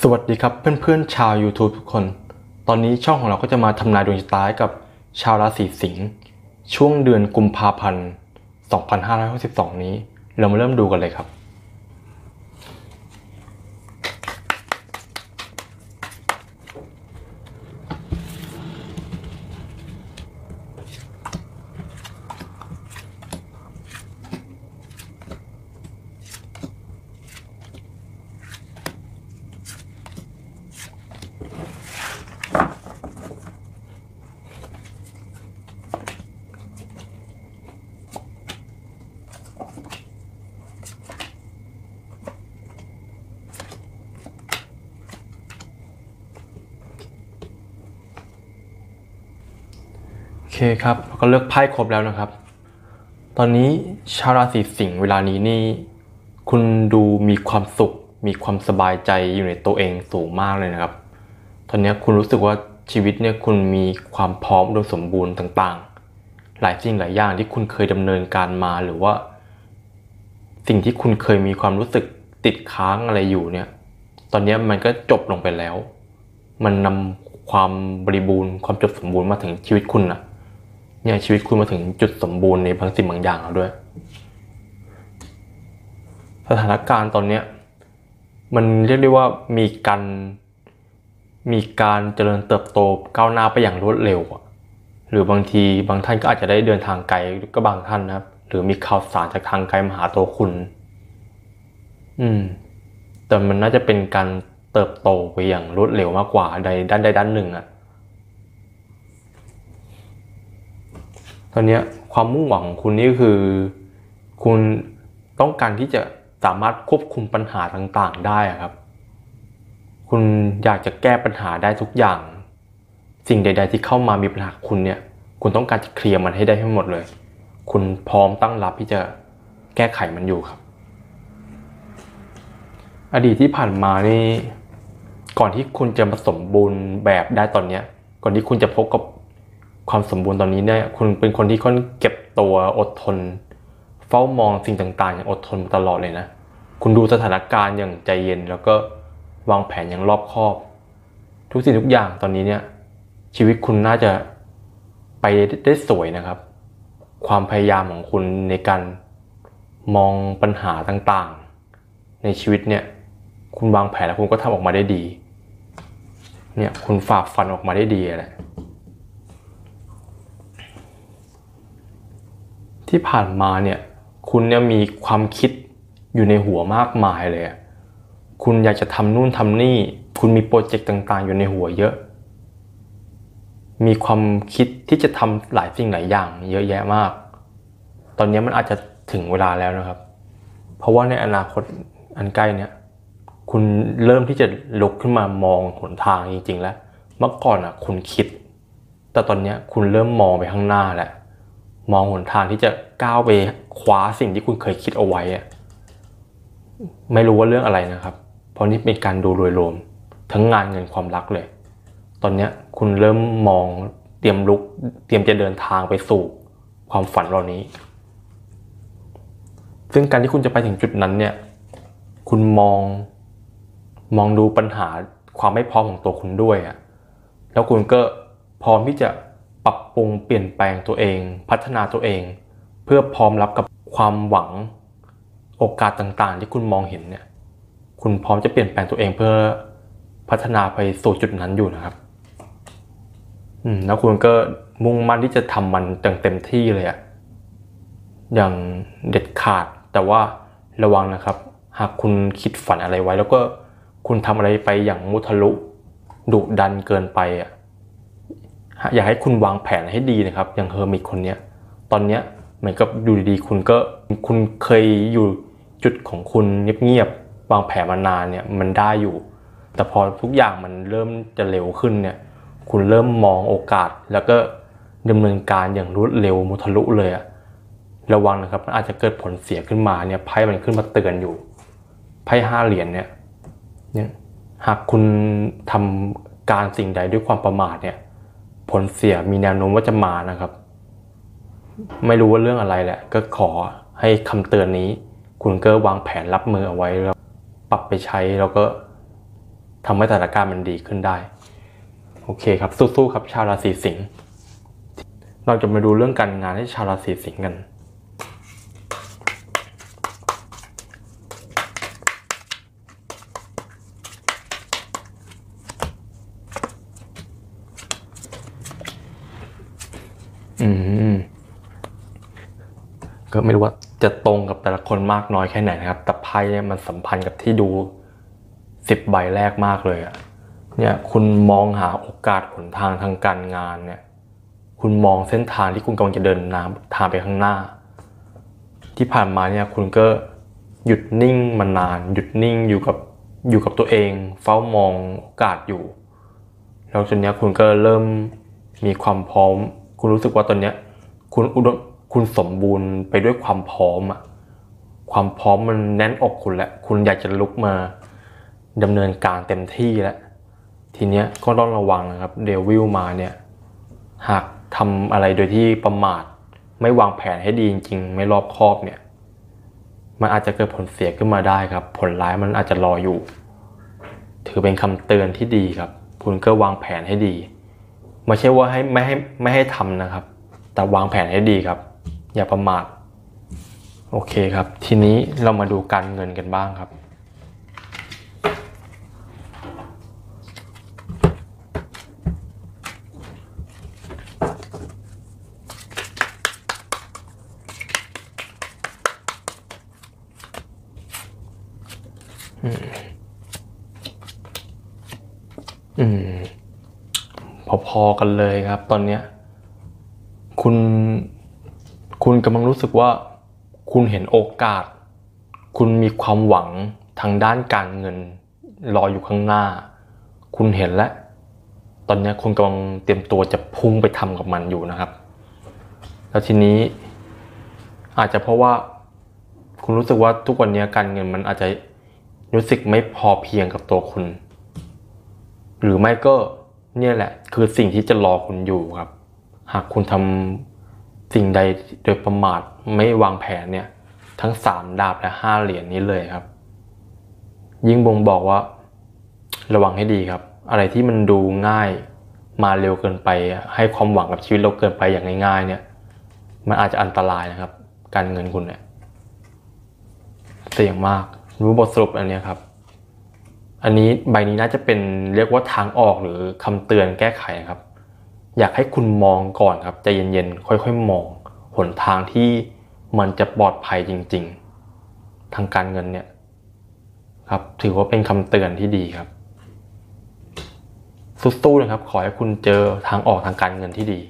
สวัสดีครับเพื่อนๆชาว YouTube ทุกคน ตอนนี้ช่องของเราก็จะมาทำนายดวงชะตาให้กับชาวราศีสิงห์ช่วงเดือนกุมภาพันธ์ 2562 นี้ เรามาเริ่มดูกันเลยครับ คครับเราก็เลือกไพ่ครบแล้วนะครับ ตอนนี้ชาวราศีสิงห์เวลานี้นี่ คุณดูมีความสุข มีความสบายใจอยู่ในตัวเองสูงมากเลยนะครับ ตอนนี้คุณรู้สึกว่าชีวิตเนี่ยคุณมีความพร้อมโดยสมบูรณ์ต่างๆ หลายสิ่งหลายอย่างที่คุณเคยดำเนินการมาหรือว่า สิ่งที่คุณเคยมีความรู้สึกติดค้างอะไรอยู่เนี่ย ตอนนี้มันก็จบลงไปแล้ว มันนำความบริบูรณ์ความจบสมบูรณ์มาถึงชีวิตคุณนะ เนี่ยชีวิตคุณมาถึงจุดสมบูรณ์ในบางสิ่งบางอย่างแล้วด้วย สถานการณ์ตอนเนี้ยมันเรียกได้ว่ามีการมีการเจริญเติบโตก้าวหน้าไปอย่างรวดเร็วอะหรือบางทีบางท่านก็อาจจะได้เดินทางไกลก็บางท่านนะครับ หรือมีข่าวสารจากทางไกลมาหาตัวคุณ อืม แต่มันน่าจะเป็นการเติบโตไปอย่างรวดเร็วมากกว่าใดด้านใดด้านหนึ่งอะ ตอนนี้ความมุ่งหวังของคุณนี่ก็คือ คุณต้องการที่จะสามารถควบคุมปัญหาต่างๆ ได้ครับ คุณอยากจะแก้ปัญหาได้ทุกอย่าง สิ่งใด ๆ ที่เข้ามามีปัญหาคุณเนี่ย คุณต้องการจะเคลียร์มันให้ได้ทั้งหมดเลย คุณพร้อมตั้งรับที่จะแก้ไขมันอยู่ครับ อดีตที่ผ่านมานี่ ก่อนที่คุณจะมาสมบูรณ์แบบได้ตอนเนี้ย ก่อนที่คุณจะพบกับ ความสมบูรณ์ตอนนี้เนี่ยคุณเป็นคนที่ค่อนเก็บตัวอดทน เฝ้ามองสิ่งต่างๆอย่างอดทนตลอดเลยนะ คุณดูสถานการณ์อย่างใจเย็น แล้วก็วางแผนอย่างรอบคอบ ทุกสิ่งทุกอย่างตอนนี้เนี่ยชีวิตคุณน่าจะไปได้สวยนะครับ ความพยายามของคุณในการมองปัญหาต่างๆ ในชีวิตเนี่ย คุณวางแผนแล้วคุณก็ทำออกมาได้ดี เนี่ยคุณฝ่าฟันออกมาได้ดีแหละ ที่ผ่านมาเนี่ยคุณเนี่ยมีความคิดอยู่ในหัวมากมายเลย คุณอยากจะทำนู่นทำนี่ คุณมีโปรเจกต์ต่างๆ อยู่ในหัวเยอะ มีความคิดที่จะทำหลายสิ่งหลายอย่าง เยอะแยะมาก ตอนนี้มันอาจจะถึงเวลาแล้วนะครับ เพราะว่าในอนาคตอันใกล้เนี่ยคุณเริ่มที่จะลุกขึ้นมามองหนทางจริงๆแล้ว เมื่อก่อนอะคุณคิด แต่ตอนนี้คุณเริ่มมองไปข้างหน้าแล้ว มองหนทางที่จะก้าวไปคว้าสิ่งที่คุณเคยคิดเอาไว้อะไม่รู้ว่าเรื่องอะไรนะครับ เพราะนี่เป็นการดูโดยรวม ทั้งงานเงินความรักเลย ตอนนี้คุณเริ่มมองเตรียมลุก เตรียมจะเดินทางไปสู่ความฝันเหล่านี้ ซึ่งการที่คุณจะไปถึงจุดนั้นเนี่ย คุณมองมองดูปัญหาความไม่พร้อมของตัวคุณด้วยอะแล้วคุณก็พร้อมที่จะ ปรับปรุงเปลี่ยนแปลงตัวเอง พัฒนาตัวเอง เพื่อพร้อมรับกับความหวังโอกาสต่างๆ ที่คุณมองเห็นเนี่ย คุณพร้อมจะเปลี่ยนแปลงตัวเองเพื่อพัฒนาไปสู่จุดนั้นอยู่นะครับ อืมแล้วคุณก็มุ่งมั่นที่จะทำมันเต็มที่เลยอะอย่างเด็ดขาดแต่ว่าระวังนะครับ หากคุณคิดฝันอะไรไว้ แล้วก็คุณทำอะไรไปอย่างมุทะลุดุดันเกินไปอะ อยากให้คุณวางแผนให้ดีนะครับ อย่างเฮอร์มิตคนเนี้ยตอนเนี้ยเหมือนกับอยู่ดีๆ คุณก็คุณเคยอยู่จุดของคุณเงียบๆวางแผนมานานเนี่ยมันได้อยู่ แต่พอทุกอย่างมันเริ่มจะเร็วขึ้นเนี่ยคุณเริ่มมองโอกาส แล้วก็ดำเนินการอย่างรวดเร็วมุทะลุเลยอะระวังนะครับมันอาจจะเกิดผลเสียขึ้นมาเนี่ยไพ่มันขึ้นมาเตือนอยู่ไพ่ห้าเหรียญเนี่ยเนี่ยหากคุณทำการสิ่งใดด้วยความประมาทเนี่ย ผลเสียมีแนวโน้มว่าจะมานะครับ ไม่รู้ว่าเรื่องอะไรแหละ ก็ขอให้คำเตือนนี้ คุณก็วางแผนรับมือเอาไว้แล้วปรับไปใช้แล้วก็ทำให้สถานการณ์มันดีขึ้นได้ โอเคครับสู้ๆครับชาวราศีสิงห์เราจะมาดูเรื่องการงานให้ชาวราศีสิงห์กัน ก็ไม่รู้ว่าจะตรงกับแต่ละคนมากน้อยแค่ไหนนะครับ แต่ไพ่เนี่ยมันสัมพันธ์กับที่ดูสิบใบแรกมากเลยอะเนี่ยคุณมองหาโอกาสหนทางทางการงานเนี่ย คุณมองเส้นทางที่คุณกำลังจะเดินน้ำทางไปข้างหน้า ที่ผ่านมาเนี่ยคุณก็หยุดนิ่งมานาน หยุดนิ่งอยู่กับอยู่กับตัวเอง เฝ้ามองโอกาสอยู่ แล้วจนเนี้ยคุณก็เริ่มมีความพร้อม คุณรู้สึกว่าตอนเนี้ยคุณอุดม คุณสมบูรณ์ไปด้วยความพร้อมอะความพร้อมมันแน่นอกคุณแล้วคุณอยากจะลุกมาดำเนินการเต็มที่แล้วทีเนี้ยก็ต้องระวังนะครับเดวิลมาเนี่ยหากทำอะไรโดยที่ประมาท ไม่วางแผนให้ดีจริงๆ ไม่รอบคอบเนี่ย มันอาจจะเกิดผลเสียขึ้นมาได้ครับ ผลร้ายมันอาจจะรออยู่ ถือเป็นคำเตือนที่ดีครับ คุณก็วางแผนให้ดี ไม่ใช่ว่าให้ไม่ให้ไม่ให้ทำนะครับ แต่วางแผนให้ดีครับ อย่าประมาทโอเคครับ ทีนี้เรามาดูการเงินกันบ้างครับ อืม พอๆกันเลยครับตอนเนี้ย คุณ คุณกำลังรู้สึกว่า คุณเห็นโอกาส คุณมีความหวังทางด้านการเงิน รออยู่ข้างหน้า คุณเห็นแล้ว ตอนนี้คุณกำลังเตรียมตัวจะพุ่งไปทำกับมันอยู่นะครับ แล้วทีนี้ อาจจะเพราะว่า คุณรู้สึกว่าทุกวันนี้การเงินมันอาจจะรู้สึกไม่พอเพียงกับตัวคุณ หรือไม่ก็เนี่ยแหละ คือสิ่งที่จะรอคุณอยู่ครับ หากคุณทำ สิ่งใดโดยประมาทไม่วางแผนเนี่ยทั้งสามดาบและห้าเหรียญนี้เลยครับ ยิ่งบ่งบอกว่า ระวังให้ดีครับ อะไรที่มันดูง่ายมาเร็วเกินไป ให้ความหวังกับชีวิตเราเกินไปอย่างง่าย ๆ เนี่ย มันอาจจะอันตรายนะครับ การเงินคุณเนี่ยเสี่ยงมากรู้บทสรุปอันนี้ครับ อันนี้ใบนี้น่าจะเป็นเรียกว่าทางออกหรือคำเตือนแก้ไขนะครับ อยากให้คุณมองก่อนครับใจเย็นๆ ค่อยๆ มองหนทางที่มันจะปลอดภัยจริง ๆ ทางการเงินเนี่ยครับถือว่าเป็นคำเตือนที่ดีครับสู้ๆนะครับ ขอให้คุณเจอทางออกทางการเงินที่ดี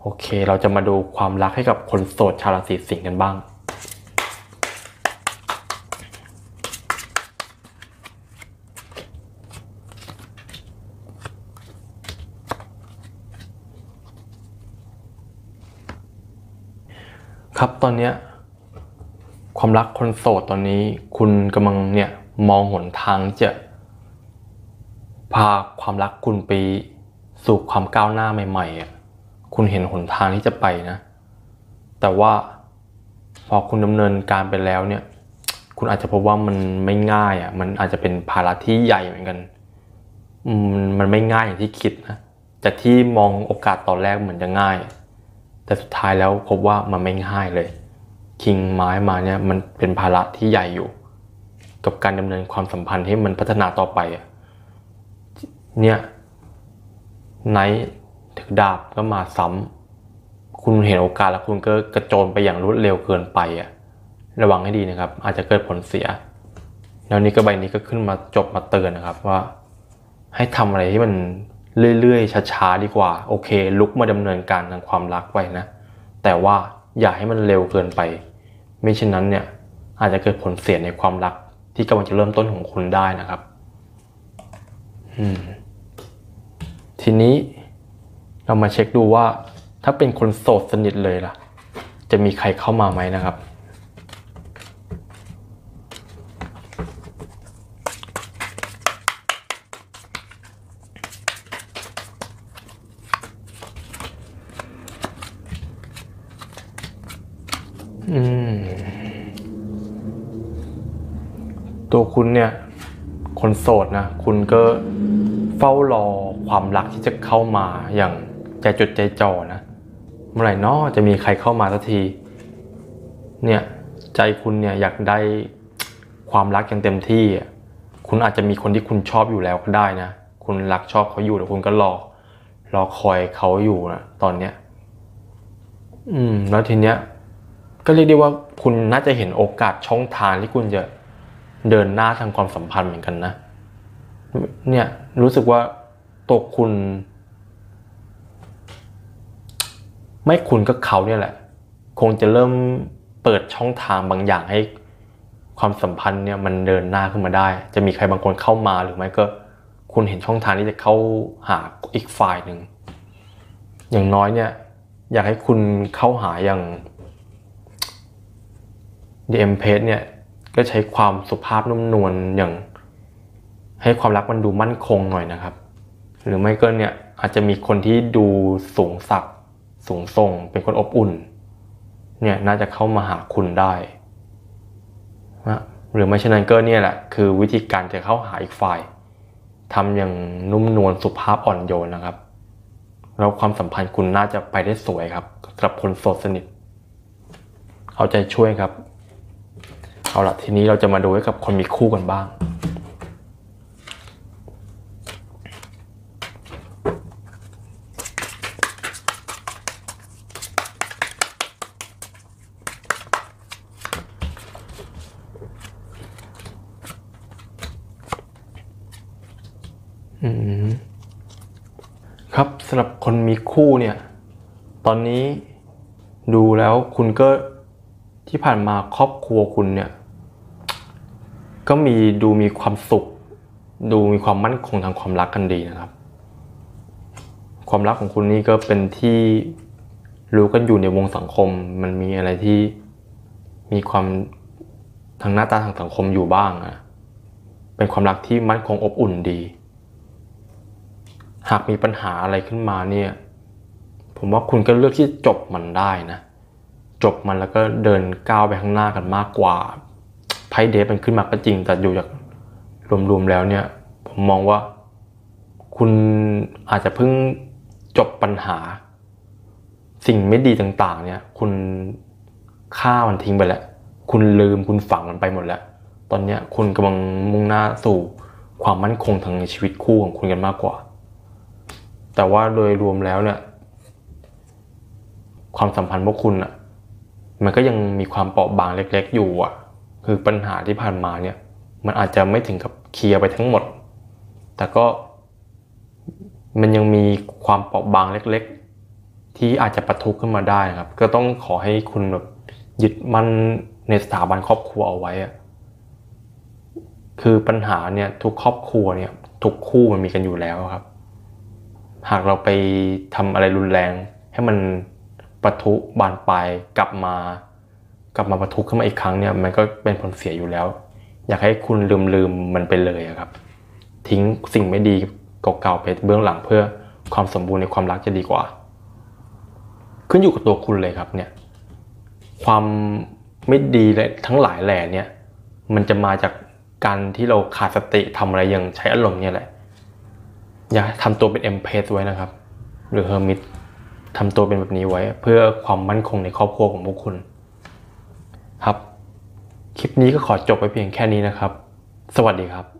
โอเค เราจะมาดูความรักให้กับคนโสดชาวราศีสิงห์กันบ้าง ครับตอนเนี้ยความรักคนโสดตอนนี้ คุณกำลังเนี่ยมองหนทางจะ พาความรักคุณไปสู่ความก้าวหน้าใหม่ๆอะคุณเห็นหนทางที่จะไปนะ แต่ว่าพอคุณดำเนินการไปแล้วเนี่ย คุณอาจจะพบว่ามันไม่ง่ายอะ มันอาจจะเป็นภาระที่ใหญ่เหมือนกันมมันไม่ง่ายอย่างที่คิดนะจากที่มองโอกาสตอนแรกเหมือนจะง่าย แต่สุดท้ายแล้วพบว่ามันไม่ง่ายเลย คิงไม้มาเนี่ยมันเป็นภาระที่ใหญ่อยู่ กับการดำเนินความสัมพันธ์ให้มันพัฒนาต่อไปเนี่ยไนท์ถือดาบก็มาซ้ำคุณเห็นโอกาสแล้วคุณก็กระโจนไปอย่างรวดเร็วเกินไปอะระวังให้ดีนะครับ อาจจะเกิดผลเสีย แล้วนี่ก็ใบนี้ก็ขึ้นมาจบมาเตือนนะครับว่า ให้ทำอะไรที่มัน เรื่อยๆช้าๆดีกว่า โอเค ลุกมาดำเนินการทางความรักไว้นะ แต่ว่าอย่าให้มันเร็วเกินไป ไม่เช่นนั้นเนี่ยอาจจะเกิดผลเสียในความรัก ที่กำลังจะเริ่มต้นของคุณได้นะครับอืมทีนี้เรามาเช็คดูว่า ถ้าเป็นคนโสดสนิทเลยล่ะ จะมีใครเข้ามาไหมนะครับ อืม ตัวคุณเนี่ย คน โสดนะคุณก็เฝ้ารอความรักที่จะเข้ามาอย่างใจจดใจจ่อนะ เมื่อไหร่นอจะมีใครเข้ามาสักที เนี่ยใจคุณเนี่ยอยากได้ความรักอย่างเต็มที่ คุณอาจจะมีคนที่คุณชอบอยู่แล้วก็ได้นะ คุณรักชอบเขาอยู่แล้วคุณก็รอรอคอยเขาอยู่นะตอนเนี้ย อืม แล้วทีเนี้ย ก็เรียกได้ว่าคุณน่าจะเห็นโอกาสช่องทางที่คุณจะเดินหน้าทางความสัมพันธ์เหมือนกันนะ เนี่ยรู้สึกว่าตัวคุณ ไม่คุณก็เขาเนี่ยแหละ คงจะเริ่มเปิดช่องทางบางอย่างให้ความสัมพันธ์เนี่ยมันเดินหน้าขึ้นมาได้ จะมีใครบางคนเข้ามาหรือไม่ก็คุณเห็นช่องทางที่จะเข้าหาอีกฝ่ายหนึ่ง อย่างน้อยเนี่ย อยากให้คุณเข้าหาอย่าง DM p a g e เนี่ยก็ใช้ความสุภาพนุ่มนวลอย่าง ให้ความรักมันดูมั่นคงหน่อยนะครับ หรือไม่ก็เนี่ยอาจจะมีคนที่ดูสูงสักสูงส่งเป็นคนอบอุ่น เนี่ยน่าจะเข้ามาหาคุณได้นะหรือไม่เช่นนั้นก็เนี่ยแหละคือวิธีการจะเข้าหาอีกฝ่ายทำอย่างนุ่มนวลสุภาพอ่อนโยนนะครับ แล้วความสัมพันธ์คุณน่าจะไปได้สวยครับสำหรับคนโสดสนิท เอาใจช่วยครับ เอาละทีนี้เราจะมาดูให้กับคนมีคู่กันบ้าง อืม ครับสำหรับ คนมีคู่เนี่ย ตอนนี้ดูแล้วคุณก็ที่ผ่านมาครอบครัวคุณเนี่ย ก็มีดูมีความสุข ดูมีความมั่นคงทางความรักกันดีนะครับ ความรักของคุณนี่ก็เป็นที่รู้กันอยู่ในวงสังคม มันมีอะไรที่มีความทางหน้าตาทางสังคมอยู่บ้างอะเป็นความรักที่มั่นคงอบอุ่นดี หากมีปัญหาอะไรขึ้นมาเนี่ย ผมว่าคุณก็เลือกที่จบมันได้นะ จบมันแล้วก็เดินก้าวไปข้างหน้ากันมากกว่าไพ่เดฟมันขึ้นมาก็จริง แต่อยู่จากรวมๆแล้วเนี่ย ผมมองว่า คุณอาจจะเพิ่งจบปัญหา สิ่งไม่ดีต่างๆ เนี่ย คุณฆ่ามันทิ้งไปแล้ว คุณลืมคุณฝังมันไปหมดแล้ว ตอนนี้คุณกำลังมุ่งหน้าสู่ความมั่นคงทางชีวิตคู่ของคุณกันมากกว่า แต่ว่าโดยรวมแล้วเนี่ยความสัมพันธ์พวกคุณอะมันก็ยังมีความเปราะบางเล็ก ๆ อยู่อะคือปัญหาที่ผ่านมาเนี่ย มันอาจจะไม่ถึงกับเคลียร์ไปทั้งหมด แต่ก็มันยังมีความเปราะบางเล็ก ๆ ที่อาจจะปะทุขึ้นมาได้ครับ ก็ต้องขอให้คุณแบบยึดมั่นในสถาบันครอบครัวเอาไว้อะคือปัญหาเนี่ยทุกครอบครัวเนี่ยทุกคู่มันมีกันอยู่แล้วครับ หากเราไปทำอะไรรุนแรง ให้มันปะทุบานปลายกลับมา กลับมาปะทุขึ้นมาอีกครั้งเนี่ยมันก็เป็นผลเสียอยู่แล้ว อยากให้คุณลืมลืมมันไปเลยครับ ทิ้งสิ่งไม่ดีเก่าๆไปเบื้องหลังเพื่อความสมบูรณ์ในความรักจะดีกว่า ขึ้นอยู่กับตัวคุณเลยครับเนี่ยความไม่ดีและทั้งหลายแหล่เนี่ย มันจะมาจากการที่เราขาดสติทำอะไรอย่างใช้อารมณ์เนี่ยแหละ อย่าทำตัวเป็นเอ็มเพสไว้นะครับ หรือเฮอร์มิตทำตัวเป็นแบบนี้ไว้ เพื่อความมั่นคงในครอบครัวของพวกคุณ ครับ คลิปนี้ก็ขอจบไปเพียงแค่นี้นะครับ สวัสดีครับ